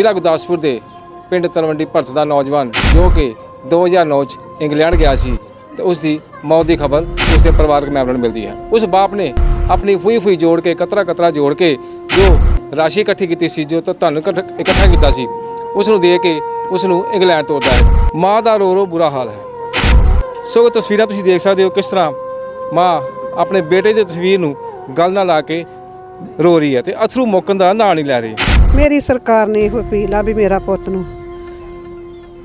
ਜ਼ਿਲ੍ਹਾ ਗੁਰਦਾਸਪੁਰ ਦੇ ਪਿੰਡ ਤਲਵੰਡੀ ਭਰਤ ਦਾ ਨੌਜਵਾਨ ਜੋ ਕਿ 2009 ਚ ਇੰਗਲੈਂਡ ਗਿਆ ਸੀ, ਤੇ ਉਸ ਦੀ ਮੌਤ ਦੀ ਖਬਰ ਉਸ ਦੇ ਪਰਿਵਾਰਕ ਮੈਂਬਰਾਂ ਨੂੰ ਮਿਲਦੀ ਹੈ। ਉਸ ਬਾਪ ਨੇ ਆਪਣੀ ਫੂਈ ਫੂਈ ਜੋੜ ਕੇ, ਕਤਰਾ ਕਤਰਾ ਜੋੜ ਕੇ ਜੋ ਰਾਸ਼ੀ ਇਕੱਠੀ ਕੀਤੀ ਸੀ, ਜੋ ਤਾਂ, ਧਨ ਇਕੱਠ- ਇਕੱਠਾ ਕੀਤਾ ਸੀ, ਉਸ ਨੂੰ ਦੇ ਕੇ ਉਸ ਨੂੰ ਇੰਗਲੈਂਡ ਤੋਰਦਾ ਹੈ। ਮਾਂ ਦਾ ਰੋ ਰੋ ਬੁਰਾ ਹਾਲ ਹੈ। ਸੋ ਤਸਵੀਰਾਂ ਤੁਸੀਂ ਦੇਖ ਸਕਦੇ ਹੋ ਕਿਸ ਤਰ੍ਹਾਂ ਮਾਂ ਆਪਣੇ ਬੇਟੇ ਦੀ ਤਸਵੀਰ ਨੂੰ ਗਲ ਨਾਲ ਲਾ ਕੇ ਰੋ ਰਹੀ ਹੈ ਤੇ ਅਥਰੂ ਮੁੱਕਣ ਦਾ ਨਾਂ ਨਹੀਂ ਲੈ ਰਹੀ। ਮੇਰੀ ਸਰਕਾਰ ਨੇ ਇਹੋ ਅਪੀਲ ਆ ਵੀ ਮੇਰਾ ਪੁੱਤ ਨੂੰ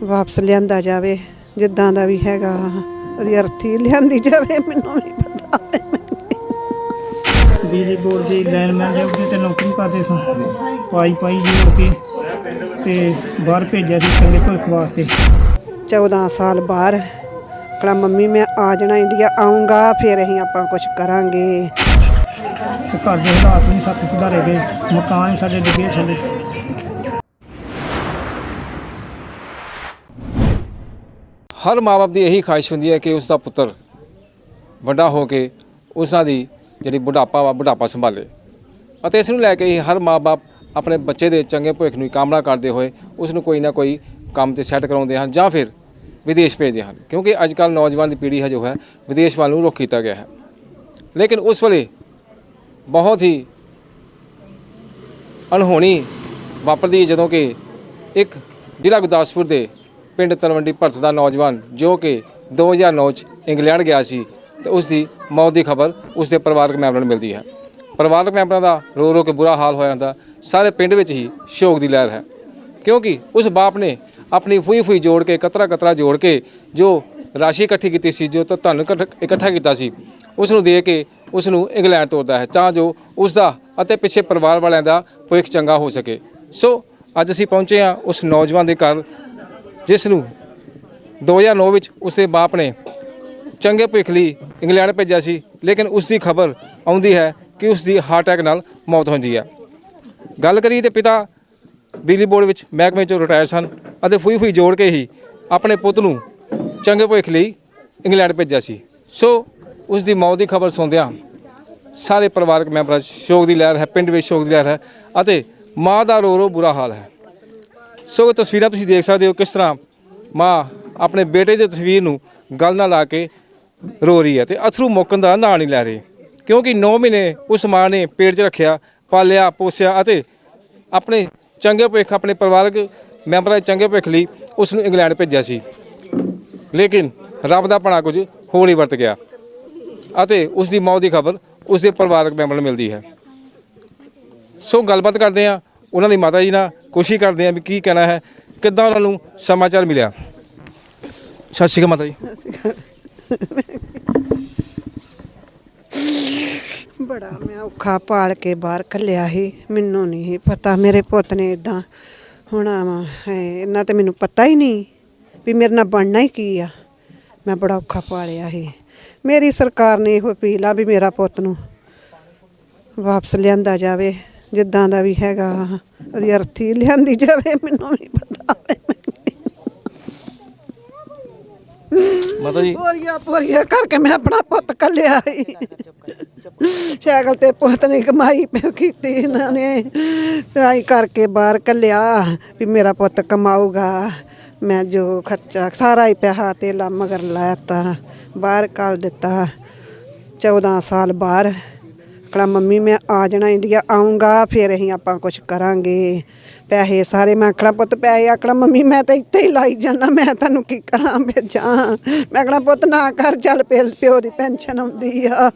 ਵਾਪਸ ਲਿਆਂਦਾ ਜਾਵੇ ਜਿੱਦਾਂ ਦਾ ਵੀ ਹੈਗਾ ਉਹਦੀ ਅਰਥੀ ਲਿਆਂਦੀ ਜਾਵੇ ਮੈਨੂੰ ਨਹੀਂ ਪਤਾ ਬਿਜਲੀ ਬੋਰਡ ਦੀ ਲਾਈਨਮੈਨ ਦੇ ਉੱਤੇ ਤੇ ਨੌਕਰੀ ਕਰਦੇ ਸਾਂ। ਪਾਈ ਪਾਈ ਜੋੜ ਕੇ ਤੇ ਬਾਹਰ ਭੇਜਿਆ ਸੀ ਚੰਗੇ ਭਵਿੱਖ ਵਾਸਤੇ। 14 ਸਾਲ ਬਾਹਰ ਕਲਾ ਮੰਮੀ ਮੈਂ ਆ ਜਾਣਾ ਇੰਡੀਆ ਆਉਂਗਾ ਫਿਰ ਅਸੀਂ ਆਪਾਂ ਕੁਝ ਕਰਾਂਗੇ। ਤੇ ਘਰ ਦੇ ਹਾਲਾਤ ਨਹੀਂ ਸੱਤ ਸੁਧਾਰੇ ਗਏ, ਮਕਾਨ ਵੀ ਸਾਡੇ ਡਿੱਗੇ ਥੱਲੇ। ਹਰ ਮਾਪੇ ਦੀ ਇਹੀ ਖਾਹਿਸ਼ ਹੁੰਦੀ ਹੈ ਕਿ ਉਸ ਦਾ ਪੁੱਤਰ ਵੱਡਾ ਹੋ ਕੇ ਉਸਾਂ ਦੀ ਜਿਹੜੀ ਬੁਢਾਪਾ ਵਾ, ਬੁਢਾਪਾ ਸੰਭਾਲੇ। ਅਤੇ ਇਸ ਨੂੰ ਲੈ ਕੇ ਹੀ ਹਰ ਮਾਪੇ ਆਪਣੇ ਬੱਚੇ ਦੇ ਚੰਗੇ ਭਵਿੱਖ ਨੂੰ ਕਾਮਨਾ ਕਰਦੇ ਹੋਏ ਉਸ ਨੂੰ ਕੋਈ ਨਾ ਕੋਈ ਕੰਮ ਤੇ ਸੈੱਟ ਕਰਾਉਂਦੇ ਹਨ ਜਾਂ ਫਿਰ ਵਿਦੇਸ਼ ਭੇਜਦੇ ਹਨ। ਕਿਉਂਕਿ ਅੱਜ ਕੱਲ੍ਹ ਨੌਜਵਾਨ ਦੀ ਪੀੜ੍ਹੀ ਹੈ ਜੋ ਹੈ, ਵਿਦੇਸ਼ ਵੱਲ ਨੂੰ ਰੁੱਖ ਕੀਤਾ ਗਿਆ ਹੈ। ਲੇਕਿਨ ਉਸ ਵੇਲੇ ਬਹੁਤ ਹੀ ਅਣਹੋਣੀ ਵਾਪਰਦੀ ਹੈ, ਜਦੋਂ ਕਿ ਇੱਕ ਜ਼ਿਲ੍ਹਾ ਗੁਰਦਾਸਪੁਰ ਦੇ ਪਿੰਡ ਤਲਵੰਡੀ ਭਰਤ ਦਾ ਨੌਜਵਾਨ, ਜੋ ਕਿ 2009 ਚ ਇੰਗਲੈਂਡ ਗਿਆ ਸੀ, ਤੇ ਉਸ ਦੀ ਮੌਤ ਦੀ ਖਬਰ ਉਸ ਦੇ ਪਰਿਵਾਰਕ ਮੈਂਬਰਾਂ ਨੂੰ ਮਿਲਦੀ ਹੈ। ਪਰਿਵਾਰਕ ਮੈਂਬਰਾਂ ਦਾ ਰੋ ਰੋ ਕੇ ਬੁਰਾ ਹਾਲ ਹੋਇਆ ਹੁੰਦਾ, ਸਾਰੇ ਪਿੰਡ ਵਿੱਚ ਹੀ ਸ਼ੋਕ ਦੀ ਲਹਿਰ ਹੈ। ਕਿਉਂਕਿ ਉਸ ਬਾਪ ਨੇ ਆਪਣੀ ਫੂਈ ਫੂਈ ਜੋੜ ਕੇ, ਕਤਰਾ ਕਤਰਾ ਜੋੜ ਕੇ ਜੋ ਰਾਸ਼ੀ ਇਕੱਠੀ ਕੀਤੀ ਸੀ, ਜੋ ਤਾਂ ਧਨ ਇਕੱਠ- ਇਕੱਠਾ ਕੀਤਾ ਸੀ ਉਸ ਨੂੰ ਦੇ ਕੇ ਉਸ ਨੂੰ ਇੰਗਲੈਂਡ ਤੋਰਦਾ ਹੈ ਤਾਂ ਜੋ ਉਸ ਦਾ ਅਤੇ ਪਿੱਛੇ ਪਰਿਵਾਰ ਵਾਲਿਆਂ ਦਾ ਭਵਿੱਖ ਚੰਗਾ ਹੋ ਸਕੇ। ਸੋ, ਅੱਜ ਅਸੀਂ ਪਹੁੰਚੇ ਹਾਂ ਉਸ ਨੌਜਵਾਨ ਦੇ ਘਰ ਜਿਸ ਨੂੰ 2009 ਵਿੱਚ ਉਸ ਦੇ ਬਾਪ ਨੇ ਚੰਗੇ ਭਵਿੱਖ ਲਈ ਇੰਗਲੈਂਡ ਭੇਜਿਆ ਸੀ, ਲੇਕਿਨ ਉਸ ਦੀ ਖਬਰ ਆਉਂਦੀ ਹੈ ਕਿ ਉਸ ਦੀ ਹਾਰਟ ਅਟੈਕ ਨਾਲ ਮੌਤ ਹੁੰਦੀ ਹੈ। ਗੱਲ ਕਰੀਏ ਤੇ ਪਿਤਾ ਬਿਜਲੀ ਬੋਰਡ ਵਿੱਚ ਮਹਿਕਮੇ ਚੋਂ ਰਿਟਾਇਰ ਸਨ ਅਤੇ ਫੂਈ ਫੂਈ ਜੋੜ ਕੇ ਹੀ ਆਪਣੇ ਪੁੱਤ ਨੂੰ ਚੰਗੇ ਭਵਿੱਖ ਲਈ ਇੰਗਲੈਂਡ ਭੇਜਿਆ ਸੀ। ਸੋ ਉਸ ਦੀ ਮੌਤ ਦੀ ਖਬਰ ਸੁਣਦਿਆਂ ਸਾਰੇ ਪਰਿਵਾਰਕ ਮੈਂਬਰਾਂ 'ਚ ਸ਼ੋਕ ਦੀ ਲਹਿਰ ਹੈ, ਪਿੰਡ ਵਿੱਚ ਸ਼ੋਕ ਦੀ ਲਹਿਰ ਹੈ ਅਤੇ ਮਾਂ ਦਾ ਰੋ ਰੋ ਬੁਰਾ ਹਾਲ ਹੈ। ਸੋ ਇਹ ਤਸਵੀਰਾਂ ਤੁਸੀਂ ਦੇਖ ਸਕਦੇ ਹੋ ਕਿਸ ਤਰ੍ਹਾਂ ਮਾਂ ਆਪਣੇ ਬੇਟੇ ਦੀ ਤਸਵੀਰ ਨੂੰ ਗਲ ਨਾਲ ਲਾ ਕੇ ਰੋ ਰਹੀ ਹੈ ਤੇ ਅਥਰੂ ਮੁੱਕਣ ਦਾ ਨਾਂ ਨਹੀਂ ਲੈ ਰਹੀ। ਕਿਉਂਕਿ 9 ਮਹੀਨੇ ਉਸ ਮਾਂ ਨੇ ਪੇਟ 'ਚ ਰੱਖਿਆ, ਪਾਲਿਆ, ਪੋਸਿਆ ਅਤੇ ਆਪਣੇ ਚੰਗੇ ਭਵਿੱਖ, ਆਪਣੇ ਪਰਿਵਾਰਕ ਮੈਂਬਰਾਂ ਦੇ ਚੰਗੇ ਭਵਿੱਖ ਲਈ ਉਸ ਨੂੰ ਇੰਗਲੈਂਡ ਭੇਜਿਆ ਸੀ। ਲੇਕਿਨ ਰੱਬ ਦਾ ਭਣਾ ਕੁਝ ਹੋਰ ਹੀ ਵਰਤ ਗਿਆ। ਅਤੇ ਉਸ ਦੀ ਮੌਤ ਦੀ ਖਬਰ ਉਸ ਦੇ ਪਰਿਵਾਰਕ ਮੈਂਬਰ ਨੂੰ ਮਿਲਦੀ ਹੈ। ਸੋ ਗੱਲਬਾਤ ਕਰਦੇ ਆ ਉਹਨਾਂ ਦੀ ਮਾਤਾ ਜੀ ਨਾਲ, ਕੋਸ਼ਿਸ਼ ਕਰਦੇ ਆ ਵੀ ਕੀ ਕਹਿਣਾ ਹੈ, ਕਿੱਦਾਂ ਉਹਨਾਂ ਨੂੰ ਸਮਾਚਾਰ ਮਿਲਿਆ। ਸਤਿ ਸ਼੍ਰੀ ਅਕਾਲ ਮਾਤਾ ਜੀ। ਬੜਾ ਮੈਂ ਔਖਾ ਪਾਲ ਕੇ ਬਾਹਰ ਕੱਲਿਆ ਸੀ, ਮੈਨੂੰ ਨਹੀਂ ਪਤਾ, ਮੇਰੇ ਪੁੱਤ ਨੇ ਇਦਾਂ ਹੋਣਾ ਵਾ, ਹੈ ਇਹਨਾਂ ਤੇ ਮੈਨੂੰ ਪਤਾ ਹੀ ਨਹੀਂ ਵੀ ਮੇਰੇ ਨਾਲ ਬਣਨਾ ਹੀ ਕੀ ਆ। ਮੈਂ ਬੜਾ ਔਖਾ ਪਾਲਿਆ ਸੀ। ਮੇਰੀ ਸਰਕਾਰ ਨੇ ਇਹੋ ਅਪੀਲ ਆ ਵੀ ਮੇਰਾ ਪੁੱਤ ਨੂੰ ਵਾਪਸ ਲਿਆਂਦਾ ਜਾਵੇ ਜਿੱਦਾਂ ਦਾ ਵੀ ਹੈਗਾ ਉਹਦੀ ਅਰਥੀ ਲਿਆਂਦੀ ਜਾਵੇ ਮੈਨੂੰ ਨਹੀਂ ਪਤਾ। ਮਾਤਾ ਜੀ। ਪੋਰੀਆ ਪੋਰੀਆ ਕਰਕੇ ਮੈਂ ਆਪਣਾ ਪੁੱਤ ਕੱਲਿਆ ਸੀ। ਸਾਈਕਲ ਤੇ ਪੁੱਤ ਨੇ ਕਮਾਈ ਪਿਆ ਕੀਤੀ ਇਹਨਾਂ ਨੇ। ਤੇ ਆਈ ਕਰਕੇ ਬਾਹਰ ਕੱਲਿਆ ਵੀ ਮੇਰਾ ਪੁੱਤ ਕਮਾਊਗਾ। ਮੈਂ ਜੋ ਖਰਚਾ ਸਾਰਾ ਹੀ ਪੈਸਾ ਤੇ ਲਾ ਮਗਰ ਲਾਤਾ ਬਾਹਰ ਕੱਲ ਦਿੱਤਾ। 14 ਸਾਲ ਬਾਹਰ। ਕਲਾ ਮੰਮੀ, ਮੈਂ ਆ ਜਾਣਾ ਇੰਡੀਆ ਆਉਂਗਾ ਫਿਰ ਅਸੀਂ ਆਪਾਂ ਕੁਝ ਕਰਾਂਗੇ। ਪੈਸੇ ਸਾਰੇ ਮੈਂ ਆਖਣਾ ਪੁੱਤ, ਪੈਸੇ ਆਖਣਾ ਮੰਮੀ, ਮੈਂ ਤਾਂ ਇੱਥੇ ਹੀ ਲਾਈ ਜਾਣਾ ਮੈਂ ਤੁਹਾਨੂੰ ਕੀ ਕਰਾਂ ਭੇਜਾਂ ਮੈਂ ਆਖਣਾ ਪੁੱਤ, ਨਾ ਕਰ, ਚੱਲ ਪਿਓ ਪਿਓ ਦੀ ਪੈਨਸ਼ਨ ਆਉਂਦੀ ਆ।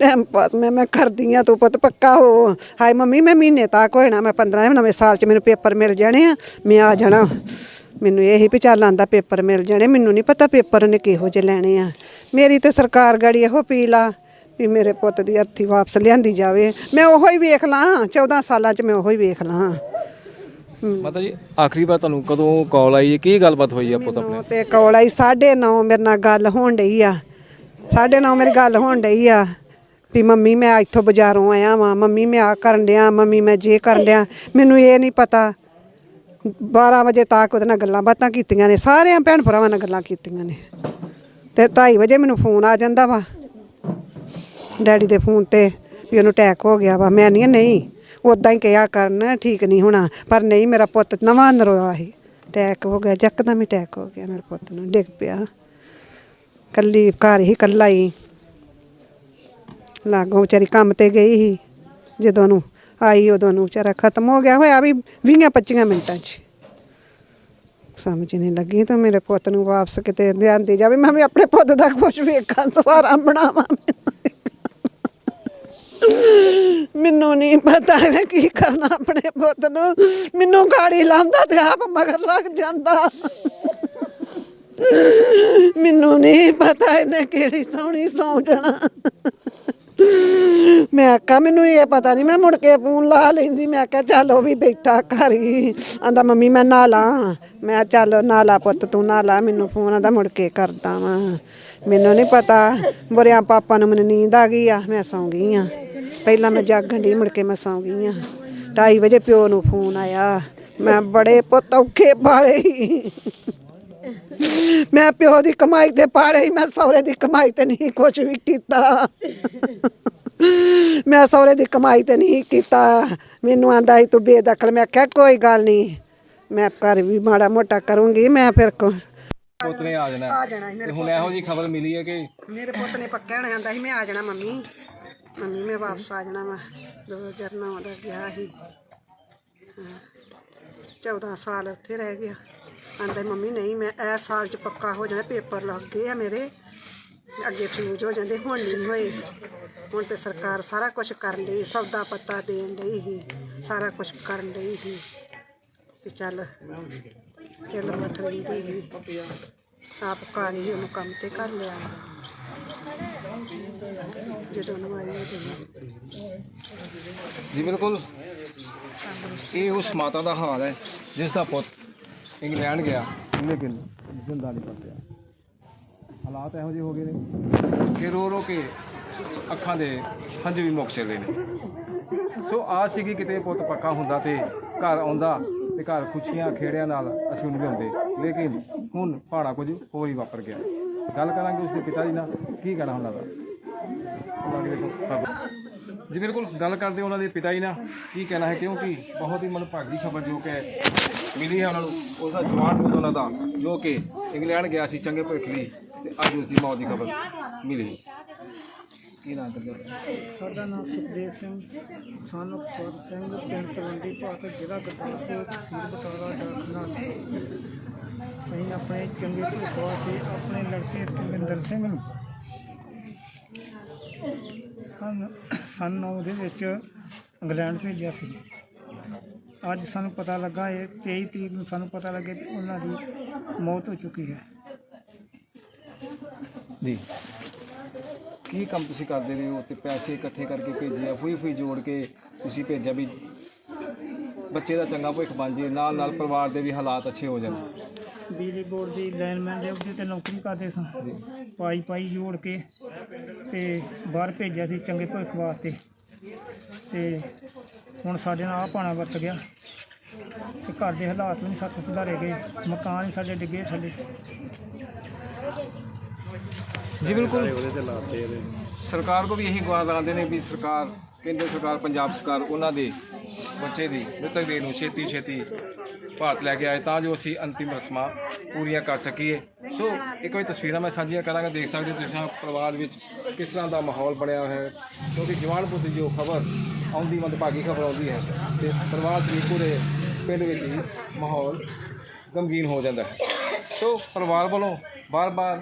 ਟਾਈਮ ਪਾਸ ਮੈਂ ਮੈਂ ਕਰਦੀ ਆ, ਤੂੰ ਪੁੱਤ ਪੱਕਾ ਹੋ। ਹਾਏ, ਮੰਮੀ, ਮੈਂ ਮਹੀਨੇ ਤੱਕ ਹੋਣਾ ਮੈਂ 15 ਨਵੇਂ ਸਾਲ ਚ ਮੈਨੂੰ ਪੇਪਰ ਮਿਲ ਜਾਣੇ ਆ, ਮੈਂ ਆ ਜਾਣਾ। ਮੈਨੂੰ ਇਹੀ ਵੀ ਚੱਲ ਆਂਦਾ ਪੇਪਰ ਮਿਲ ਜਾਣੇ ਮੈਨੂੰ ਨਹੀਂ ਪਤਾ ਪੇਪਰ ਉਹਨੇ ਕਿਹੋ ਜਿਹੇ ਲੈਣੇ ਆ। ਮੇਰੀ ਤੇ ਸਰਕਾਰ ਗਾੜੀ ਇਹੋ ਅਪੀਲ ਆ ਵੀ ਮੇਰੇ ਪੁੱਤ ਦੀ ਅਰਥੀ ਵਾਪਸ ਲਿਆਂਦੀ ਜਾਵੇ। ਮੈਂ ਉਹੋ ਹੀ ਵੇਖ ਲਾਂ 14 ਸਾਲਾਂ ਚ ਮੈਂ ਉਹੋ ਹੀ ਵੇਖ ਲਾਂ। ਮਾਤਾ ਜੀ ਆਖਰੀ ਵਾਰ ਤੁਹਾਨੂੰ ਕਦੋਂ ਕਾਲ ਆਈ ਹੈ? ਕੀ ਗੱਲਬਾਤ ਹੋਈ ਹੈ ਪੁੱਤ ਆਪਣੇ ਮੈਨੂੰ ਤੇ ਕੋਲ ਆਈ 9:30 ਮੇਰੇ ਨਾਲ ਗੱਲ ਹੋਣ ਡਈ ਆ। 9:30 ਮੇਰੀ ਗੱਲ ਹੋਣ ਡਈ ਆ ਵੀ ਮੰਮੀ ਮੈਂ ਇੱਥੋਂ ਬਾਜ਼ਾਰੋਂ ਆਇਆ ਵਾਂ ਮੰਮੀ ਮੈਂ ਆ ਕਰਨ ਡਿਆ ਮੰਮੀ ਮੈਂ ਜੇ ਕਰਨ ਡਿਆ। ਮੈਨੂੰ ਇਹ ਨਹੀਂ ਪਤਾ 12 ਵਜੇ ਤੱਕ ਉਹਦੇ ਨਾਲ ਗੱਲਾਂ ਬਾਤਾਂ ਕੀਤੀਆਂ ਨੇ, ਸਾਰਿਆਂ ਭੈਣ ਭਰਾਵਾਂ ਨਾਲ ਗੱਲਾਂ ਕੀਤੀਆਂ ਨੇ। ਤੇ 2:30 ਵਜੇ ਮੈਨੂੰ ਫੋਨ ਆ ਜਾਂਦਾ ਵਾ, ਡੈਡੀ ਦੇ ਫੋਨ ਤੇ ਵੀ ਉਹਨੂੰ ਅਟੈਕ ਹੋ ਗਿਆ ਵਾ। ਮੈਂ ਨਹੀਂ ਨਹੀਂ ਉਦਾਂ ਹੀ ਕਿਹਾ ਕਰਨ, ਠੀਕ ਨਹੀਂ ਹੋਣਾ, ਪਰ ਨਹੀਂ ਮੇਰਾ ਪੁੱਤ ਨਵਾਂ ਨਰੋਆ ਸੀ। ਅਟੈਕ ਹੋ ਗਿਆ ਜੱਕਦਮ ਹੀ ਅਟੈਕ ਹੋ ਗਿਆ ਮੇਰੇ ਪੁੱਤ ਨੂੰ, ਡਿੱਗ ਪਿਆ। ਕੱਲੀ ਘਰ ਹੀ ਕੱਲਾ ਹੀ। ਲਾਗੋਂ ਵਿਚਾਰੀ ਕੰਮ ਤੇ ਗਈ ਸੀ, ਜਦੋਂ ਨੂੰ ਆਈ ਉਦੋਂ ਨੂੰ ਵਿਚਾਰਾ ਖਤਮ ਹੋ ਗਿਆ ਹੋਇਆ ਵੀ 20 25 ਮਿੰਟਾਂ 'ਚ। ਸਮਝ ਨਹੀਂ ਲੱਗੀ ਤਾਂ ਮੇਰੇ ਪੁੱਤ ਨੂੰ ਵਾਪਸ ਕਿਤੇ ਲਿਆਂਦੀ ਜਾਵੇ। ਮੈਂ ਵੀ ਆਪਣੇ ਪੁੱਤ ਦਾ ਕੁਝ ਵੇਖਾਂ, ਸਵਾਰਾਂ ਬਣਾਵਾਂ। ਮੈਨੂੰ ਨਹੀਂ ਪਤਾ ਮੈਂ ਕੀ ਕਰਨਾ ਆਪਣੇ ਪੁੱਤ ਨੂੰ। ਮੈਨੂੰ ਗਾੜੀ ਲਾਉਂਦਾ ਤੇ ਆਪ ਮਗਰ ਲੱਗ ਜਾਂਦਾ। ਮੈਨੂੰ ਨਹੀਂ ਪਤਾ ਇਹਨੇ ਕਿਹੜੀ ਸੋਹਣੀ ਸੌਂ ਜਾਣਾ। ਮੈਂ ਆਖਿਆ, ਮੈਨੂੰ ਇਹ ਪਤਾ ਨਹੀਂ ਮੈਂ ਮੁੜ ਕੇ ਫੋਨ ਲਾ ਲੈਂਦੀ, ਮੈਂ ਆਖਿਆ, ਚੱਲ ਉਹ ਵੀ ਬੈਠਾ ਘਰ ਹੀ। ਆਂਦਾ, ਮੰਮੀ, ਮੈਂ ਨਾਲਾ ਮੈਂ ਕਿਹਾ, ਚੱਲ ਨਾਲਾ ਪੁੱਤ, ਤੂੰ ਨਾਲਾ ਮੈਨੂੰ ਫੋਨ, ਆਂਦਾ, ਮੁੜ ਕੇ ਕਰਦਾ ਵਾਂ। ਮੈਨੂੰ ਨਹੀਂ ਪਤਾ, ਬੁਰਿਆਂ ਪਾਪਾ ਨੂੰ ਮੈਨੂੰ ਨੀਂਦ ਆ ਗਈ ਆ, ਮੈਂ ਸੌਂ ਗਈ ਆ। ਪਹਿਲਾਂ ਮੈਂ ਜਾਗਣ ਦੀ ਮੁੜ ਕੇ ਮੈਂ ਸੌਂ ਗਈ ਆ। 2:30 ਵਜੇ ਪਿਓ ਨੂੰ ਫੋਨ ਆਇਆ। ਮੈਂ ਬੜੇ ਪੁੱਤ ਔਖੇ ਪਾਲੇ। ਮੈਂ ਪਿਓ ਦੀ ਕਮਾਈ ਤੇ ਪਾਲੇ ਸੀ, ਮੈਂ ਸਹੁਰੇ ਦੀ ਕਮਾਈ ਤੇ ਨਹੀਂ ਕੁਝ ਵੀ ਕੀਤਾ। ਮੈਂ ਸਹੁਰੇ ਦੀ ਕਮਾਈ ਤੇ ਨਹੀਂ ਕੀਤਾ। ਮੈਨੂੰ ਆਂਦਾ ਸੀ ਤੂੰ ਬੇਦਖਲ। ਮੈਂ ਕਿਹਾ ਕੋਈ ਗੱਲ ਨਹੀਂ ਮੈਂ ਘਰ ਵੀ ਮਾੜਾ ਮੋਟਾ ਕਰੂੰਗੀ ਮੈਂ ਫਿਰ ਕੋ ਪੁੱਤ ਨੇ ਆ ਜਾਣਾ। ਆ ਜਾਣਾ ਸੀ ਤੇ ਹੁਣ ਇਹੋ ਜੀ ਖਬਰ ਮਿਲੀ ਹੈ ਕਿ ਮੇਰੇ ਪੁੱਤ ਨੇ ਪੱਕਿਆ ਹੋਣਾ ਆਂਦਾ ਸੀ ਮੈਂ ਆ ਜਾਣਾ ਮੰਮੀ। ਮੰਮੀ ਮੈਂ ਵਾਪਸ ਆ ਜਾਣਾ ਮੈਂ 2009 ਦਾ ਗਿਆ ਸੀ। ਹਾਂ। 14 ਸਾਲ ਉੱਥੇ ਰਹਿ ਗਿਆ। ਆਂਦਾ, ਮੰਮੀ, ਨਹੀਂ, ਮੈਂ ਇਸ ਸਾਲ ਚ ਪੱਕਾ ਹੋ ਜਾਣਾ, ਪੇਪਰ ਲੱਗ ਗਏ ਆ ਮੇਰੇ। ਅੱਗੇ ਫਿਊਜ਼ ਹੋ ਜਾਂਦੇ, ਹੁਣ ਨਹੀਂ ਹੋਏ। ਹੁਣ ਤੇ ਸਰਕਾਰ ਸਾਰਾ ਕੁਝ ਕਰਨ ਲਈ ਸੌਦਾ ਪੱਤਾ ਦੇਣ ਲਈ ਹੀ, ਸਾਰਾ ਕੁਝ ਕਰਨ ਲਈ ਹੀ। ਕਿ ਚੱਲ ਚੱਲ ਮੱਠ ਲਈ ਹੀ। ਆਪ ਘਰ ਹੀ ਉਹਨੂੰ ਕੰਮ ਤੇ ਕਰ ਲਿਆ। ਜਦੋਂ ਨੂੰ ਆਈ ਉਦੋਂ ਜੀ, ਬਿਲਕੁਲ। ਇਹ ਉਸ ਮਾਤਾ ਦਾ ਹਾਲ ਹੈ ਜਿਸ ਦਾ ਪੁੱਤ ਇੰਗਲੈਂਡ ਗਿਆ, ਲੇਕਿਨ ਜ਼ਿੰਦਾ ਨਹੀਂ ਪਰਤਿਆ। ਹਾਲਾਤ ਇਹੋ ਜਿਹੇ ਹੋ ਗਏ ਨੇ ਕਿ ਰੋ ਰੋ ਕੇ ਅੱਖਾਂ ਦੇ ਹੰਝ ਵੀ ਮੁੱਕ ਚਲੇ ਨੇ। ਸੋ ਆਸ ਸੀਗੀ ਕਿਤੇ ਪੁੱਤ ਪੱਕਾ ਹੁੰਦਾ ਤੇ ਘਰ ਆਉਂਦਾ ਤੇ ਘਰ ਖੁਸ਼ੀਆਂ, ਖੇੜਿਆਂ ਨਾਲ ਅਸੀਂ ਨਿਭਾਉਂਦੇ ਲੇਕਿਨ ਹੁਣ ਪਹਾੜਾ ਕੁਝ ਹੋਰ ਹੀ ਵਾਪਰ ਗਿਆ। ਗੱਲ ਕਰਾਂਗੇ ਉਸਦੇ ਪਿਤਾ ਜੀ ਨਾਲ। ਕੀ ਕਹਿਣਾ ਉਹਨਾਂ ਦਾ? ਉਹਨਾਂ ਜੀ ਬਿਲਕੁਲ ਗੱਲ ਕਰਦੇ ਉਹਨਾਂ ਦੇ ਪਿਤਾ ਜੀ ਨਾਲ। ਕੀ ਕਹਿਣਾ ਹੈ? ਕਿਉਂਕਿ ਬਹੁਤ ਹੀ ਮਨਭਾਗੀ ਖਬਰ ਜੋ ਕਿ ਮਿਲੀ ਹੈ ਉਹਨਾਂ ਨੂੰ। ਉਸ ਦਾ ਜਵਾਨ ਪੁੱਤ ਉਹਨਾਂ ਦਾ, ਜੋ ਕਿ ਇੰਗਲੈਂਡ ਗਿਆ ਸੀ ਚੰਗੇ ਭਵਿੱਖ ਲਈ ਤੇ ਅੱਜ ਉਸ ਦੀ ਮੌਤ ਦੀ ਖਬਰ ਮਿਲੀ ਕੀ ਨਾਮ ਕਰਦੇ ਸਾਡਾ ਨਾਮ ਸੁਖਦੇਵ ਸਿੰਘ ਸਾਨੂੰ ਸਵਰ ਸਿੰਘ, ਪਿੰਡ ਤਲਵੰਡੀ ਭਾਰਤ, ਜ਼ਿਲ੍ਹਾ ਗੁਰਦਾਸਪੁਰ, ਤਹਿਸੀਲ ਬਟਾਲਾ ਡਾਕਖਾਨਾ ਅਸੀਂ ਆਪਣੇ ਚੰਗੇ ਭੁੱਖ ਵਾਸਤੇ ਆਪਣੇ ਲੜਕੇ ਕੁਲਵਿੰਦਰ ਸਿੰਘ ਨੂੰ ਸਨ ਸਨ ਨੌ ਵਿੱਚ ਇੰਗਲੈਂਡ ਭੇਜਿਆ ਸੀ। ਅੱਜ ਸਾਨੂੰ ਪਤਾ ਲੱਗਾ ਇਹ 23 ਤਰੀਕ ਨੂੰ ਸਾਨੂੰ ਪਤਾ ਲੱਗਿਆ ਕਿ ਉਹਨਾਂ ਦੀ ਮੌਤ ਹੋ ਚੁੱਕੀ ਹੈ। ਜੀ। ਕੀ ਕੰਮ ਤੁਸੀਂ ਕਰਦੇ ਰਹੇ ਹੋ? ਤੇ ਪੈਸੇ ਇਕੱਠੇ ਕਰਕੇ ਭੇਜਿਆ ਫੂਈ ਫੂਈ ਜੋੜ ਕੇ ਤੁਸੀਂ ਭੇਜਿਆ ਵੀ ਬੱਚੇ ਦਾ ਚੰਗਾ ਭਵਿੱਖ ਬਣ ਜੇ ਨਾਲ ਨਾਲ ਪਰਿਵਾਰ ਦੇ ਵੀ ਹਾਲਾਤ ਅੱਛੇ ਹੋ ਜਾਣ। ਬਿਜਲੀ ਬੋਰਡ ਦੀ ਲਾਈਨਮੈਨ ਦੇ ਉਹਦੇ ਤੇ ਨੌਕਰੀ ਕਰਦੇ ਸਾਂ। ਪਾਈ ਪਾਈ ਜੋੜ ਕੇ ਤੇ ਬਾਹਰ ਭੇਜਿਆ ਸੀ ਚੰਗੇ ਭਵਿੱਖ ਵਾਸਤੇ। ਤੇ ਹੁਣ ਸਾਡੇ ਨਾਲ ਆਹ ਪਾਣਾ ਵਰਤ ਗਿਆ। ਤੇ ਘਰ ਦੇ ਹਾਲਾਤ ਵੀ ਨਹੀਂ ਸੱਤ ਸੁਧਾਰੇ ਗਏ। ਮਕਾਨ ਹੀ ਸਾਡੇ ਡਿੱਗੇ ਥੱਲੇ। ਜੀ ਬਿਲਕੁਲ। ਸਰਕਾਰ ਕੋ ਵੀ ਇਹੀ ਗੁਹਾਰ ਲਾਉਂਦੇ ਨੇ ਵੀ ਸਰਕਾਰ, ਕੇਂਦਰ ਸਰਕਾਰ, ਪੰਜਾਬ ਸਰਕਾਰ, ਉਹਨਾਂ ਦੇ ਬੱਚੇ ਦੀ ਮ੍ਰਿਤਕ ਦੇਹ ਨੂੰ ਛੇਤੀ ਛੇਤੀ ਭਾਰਤ ਲੈ ਕੇ ਆਏ ਤਾਂ ਜੋ ਅਸੀਂ ਅੰਤਿਮ ਰਸਮਾਂ ਪੂਰੀਆਂ ਕਰ ਸਕੀਏ। ਸੋ ਇੱਕ ਵਾਰੀ ਤਸਵੀਰਾਂ ਮੈਂ ਸਾਂਝੀਆਂ ਕਰਾਂਗਾ, ਦੇਖ ਸਕਦੇ ਹੋ ਤੁਸੀਂ ਪਰਿਵਾਰ ਵਿੱਚ ਕਿਸ ਤਰ੍ਹਾਂ ਦਾ ਮਾਹੌਲ ਬਣਿਆ ਹੋਇਆ ਹੈ। ਕਿਉਂਕਿ ਜਵਾਨਪੁਰ ਦੀ ਜੋ ਖਬਰ ਆਉਂਦੀ, ਮੰਦਭਾਗੀ ਖਬਰ ਆਉਂਦੀ ਹੈ ਤੇ ਪਰਿਵਾਰ ਦੀ ਪੂਰੇ ਪਿੰਡ ਵਿੱਚ ਹੀ ਮਾਹੌਲ ਗਮਗੀਨ ਹੋ ਜਾਂਦਾ ਹੈ। ਸੋ ਪਰਿਵਾਰ ਵੱਲੋਂ ਬਾਰ-ਬਾਰ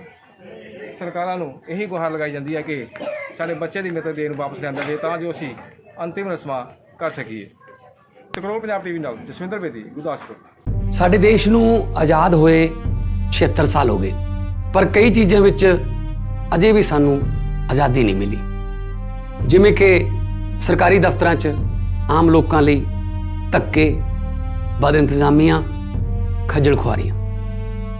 ਸਰਕਾਰਾਂ ਨੂੰ ਇਹੀ ਗੁਹਾਰ ਲਗਾਈ ਜਾਂਦੀ ਹੈ ਕਿ ਸਾਡੇ ਬੱਚੇ ਦੀ ਮ੍ਰਿਤਕ ਦੇਹ ਨੂੰ ਵਾਪਸ ਲਿਆਂਦਾ ਜਾਵੇ ਤਾਂ ਜੋ ਅਸੀਂ ਅੰਤਿਮ ਰਸਮਾਂ ਕਰ ਸਕੀਏ। ਸਕਰੋਲ ਪੰਜਾਬ ਟੀਵੀ ਨਾਲ ਜਸਵਿੰਦਰ ਬੇਦੀ, ਗੁਰਦਾਸਪੁਰ। ਸਾਡੇ ਦੇਸ਼ ਨੂੰ ਆਜ਼ਾਦ ਹੋਏ 76 ਸਾਲ ਹੋ ਗਏ, ਪਰ ਕਈ ਚੀਜ਼ਾਂ ਵਿੱਚ ਅਜੇ ਵੀ ਸਾਨੂੰ ਆਜ਼ਾਦੀ ਨਹੀਂ ਮਿਲੀ। ਜਿਵੇਂ ਕਿ ਸਰਕਾਰੀ ਦਫ਼ਤਰਾਂ 'ਚ ਆਮ ਲੋਕਾਂ ਲਈ ਧੱਕੇ, ਬਦ ਇੰਤਜ਼ਾਮੀਆਂ, ਖੱਜਲ ਖੁਆਰੀਆਂ।